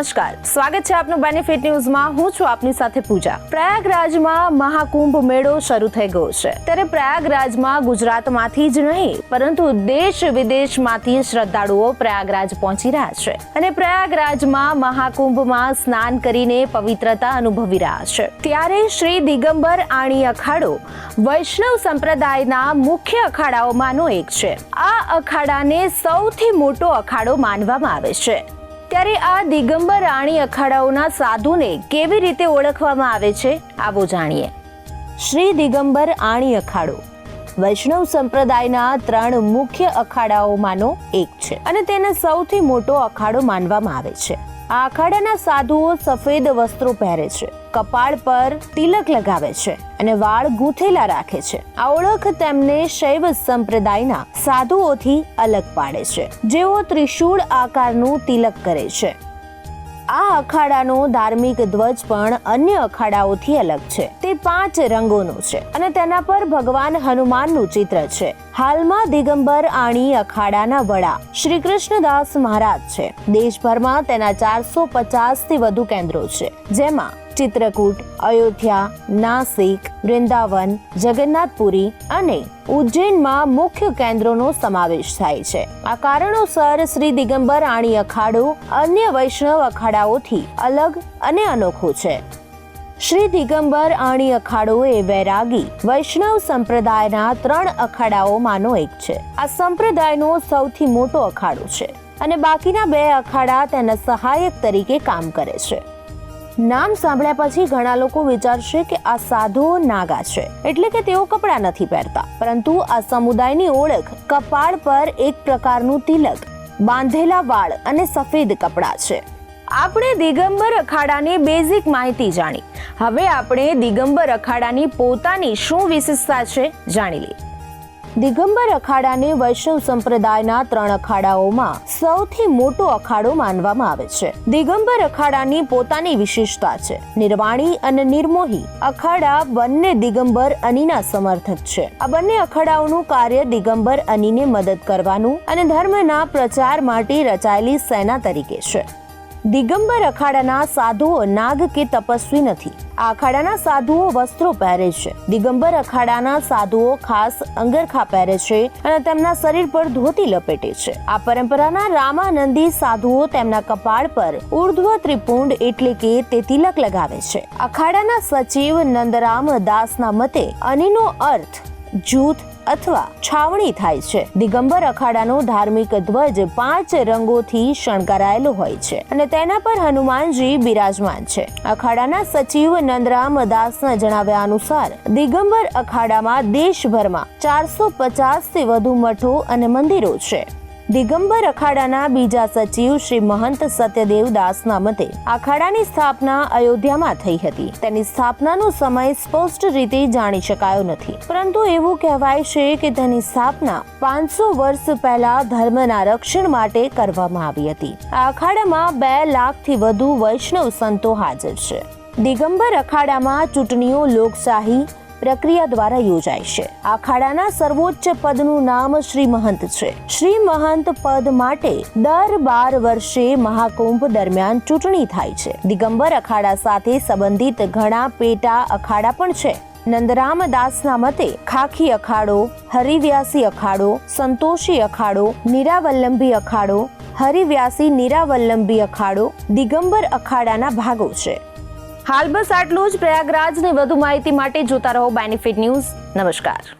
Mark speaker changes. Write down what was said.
Speaker 1: નમસ્કાર. સ્વાગત છે આપનું બેનિફિટ ન્યૂઝમાં હું છું આપની સાથે પૂજા. પ્રયાગરાજમાં મહાકુંભ મેળો શરૂ થઈ ગયો છે. ત્યારે પ્રયાગરાજમાં ગુજરાતમાંથી જ નહીં, પરંતુ દેશ વિદેશમાંથી શ્રદ્ધાળુઓ પ્રયાગરાજ પહોંચી રહ્યા છે. અને પ્રયાગરાજમાં મહાકુંભમાં સ્નાન કરીને પવિત્રતા અનુભવી રહ્યા છે. ત્યારે શ્રી દિગંબર આણી અખાડો વૈષ્ણવ સંપ્રદાયના મુખ્ય અખાડાઓમાંનો એક છે. આ અખાડાને સૌથી મોટો અખાડો માનવામાં આવે છે. ત્યારે આ દિગંબર રાણી અખાડાઓના સાધુને કેવી રીતે ઓળખવામાં આવે છે, આવો જાણીએ. શ્રી દિગંબર આણી અખાડો, વૈષ્ણવ સંપ્રદાયના ત્રણ મુખ્ય અખાડાઓમાંનો એક છે અને તેને સૌથી મોટો અખાડો માનવામાં આવે છે. આ અખાડાના સાધુઓ સફેદ વસ્ત્રો પહેરે છે. કપાળ પર તિલક લગાવે છે અને વાળ ગૂંથેલા રાખે છે. આ ઓળખ તેમને શૈવ સંપ્રદાયના સાધુઓથી અલગ પાડે છે. જેઓ ત્રિશૂળ આકારનું તિલક કરે છે. આ અખાડાનો ધાર્મિક ધ્વજ પણ અન્ય અખાડાઓથી અલગ છે. તે પાંચ રંગોનો છે અને તેના પર ભગવાન હનુમાનનું ચિત્ર છે. હાલમાં દિગંબર આણી અખાડાના વડા શ્રી કૃષ્ણદાસ મહારાજ છે. દેશભરમાં તેના ચારસો પચાસથી વધુ કેન્દ્રો છે. જેમાં ચિત્રકૂટ, અયોધ્યા, નાસિક વૃંદાવન જગન્નાથપુરી અને ઉજ્જૈનમાં મુખ્ય કેન્દ્રોનો સમાવેશ થાય છે. આ કારણોસર શ્રી દિગંબર આણી અખાડો અન્ય વૈષ્ણવ અખાડાઓથી અલગ અને અનોખો છે. શ્રી દિગંબર આણી અખાડો એ વૈરાગી, વૈષ્ણવ સંપ્રદાયના ત્રણ અખાડાઓમાંનો એક છે. આ સંપ્રદાયનો સૌથી મોટો અખાડો છે અને બાકીના બે અખાડા તેના સહાયક તરીકે કામ કરે છે. નામ સાંભળ્યા પછી ઘણા લોકો વિચારશે કે આ સાધુઓ નાગા છે. એટલે કે તેઓ કપડાં નથી પહેરતા. પરંતુ આ સમુદાયની ઓળખ કપાળ પર એક પ્રકારનું તિલક, બાંધેલા વાળ અને સફેદ કપડાં છે. આપણે દિગંબર અખાડાની બેઝિક માહિતી જાણી. હવે આપણે દિગંબર અખાડાની પોતાની શું વિશેષતા છે, જાણી લઈએ. દિગંબર અખાડાને વૈષ્ણવ સંપ્રદાયના ત્રણ અખાડાઓમાં સૌથી મોટો અખાડો માનવામાં આવે છે. દિગંબર અખાડાની પોતાની વિશેષતા છે. નિર્વાણી અને નિર્મોહી અખાડા બંને દિગંબર અનીના સમર્થક છે. આ બંને અખાડાઓનું કાર્ય દિગંબર અનીને મદદ કરવાનું અને ધર્મના પ્રચાર માટે રચાયેલી સેના તરીકે છે. દિગંબર અખાડાના સાધુઓ નાગ કે તપસ્વી નથી. આ અખાડાના સાધુઓ વસ્ત્રો પહેરે છે. દિગંબર અખાડાના સાધુઓ ખાસ અંગરખા પહેરે છે અને તેમના શરીર પર ધોતી લપેટે છે. આ પરંપરાના રામાનંદી સાધુઓ તેમના કપાળ પર ઉર્ધ્વ ત્રિપુંડ એટલે કે તે તિલક લગાવે છે. અખાડાના સચિવ નંદરામ દાસના મતે અનીનો અર્થ જૂથ અથવા છાવણી થાય છે. દિગંબર અખાડાનો ધાર્મિક ધ્વજ પાંચ રંગોથી શણગારાયેલો હોય છે અને તેના પર હનુમાનજી બિરાજમાન છે. અખાડાના સચિવ નંદરામ દાસના જણાવ્યા અનુસાર, દિગંબર અખાડામાં દેશભરમાં ચારસો પચાસથી વધુ મઠો અને મંદિરો છે. દિગંબર અખાડાના બીજા સચિવ શ્રી મહંત સત્યદેવ દાસના મતે અખાડાની સ્થાપના અયોધ્યામાં થઈ હતી. તેની સ્થાપનાનો સમય સ્પષ્ટ રીતે જાણી શકાયો નથી. પરંતુ એવું કહેવાય છે કે તેની સ્થાપના પાંચસો વર્ષ પહેલા ધર્મના રક્ષણ માટે કરવામાં આવી હતી. આ અખાડામાં બે લાખથી વધુ વૈષ્ણવ સંતો હાજર છે. દિગંબર અખાડામાં ચૂંટણીઓ લોકશાહી પ્રક્રિયા દ્વારા યોજાય છે. અખાડાના સર્વોચ્ચ પદનું નામ શ્રી મહંત છે. શ્રી મહંત પદ માટે દર બાર વર્ષે મહાકુંભ દરમિયાન ચૂંટણી થાય છે. દિગંબર અખાડા સાથે સંબંધિત ઘણા પેટા અખાડા પણ છે. નંદરામ દાસના મતે ખાખી અખાડો, હરિવ્યાસી અખાડો, સંતોષી અખાડો, નિરાવલ્લંબી અખાડો, હરિવ્યાસી નિરાવલ્લંબી અખાડો દિગંબર અખાડાના ભાગો છે. હાલ બસ આટલું જ. પ્રયાગરાજની વધુ માહિતી માટે જોતા રહો બેનિફિટ ન્યૂઝ નમસ્કાર.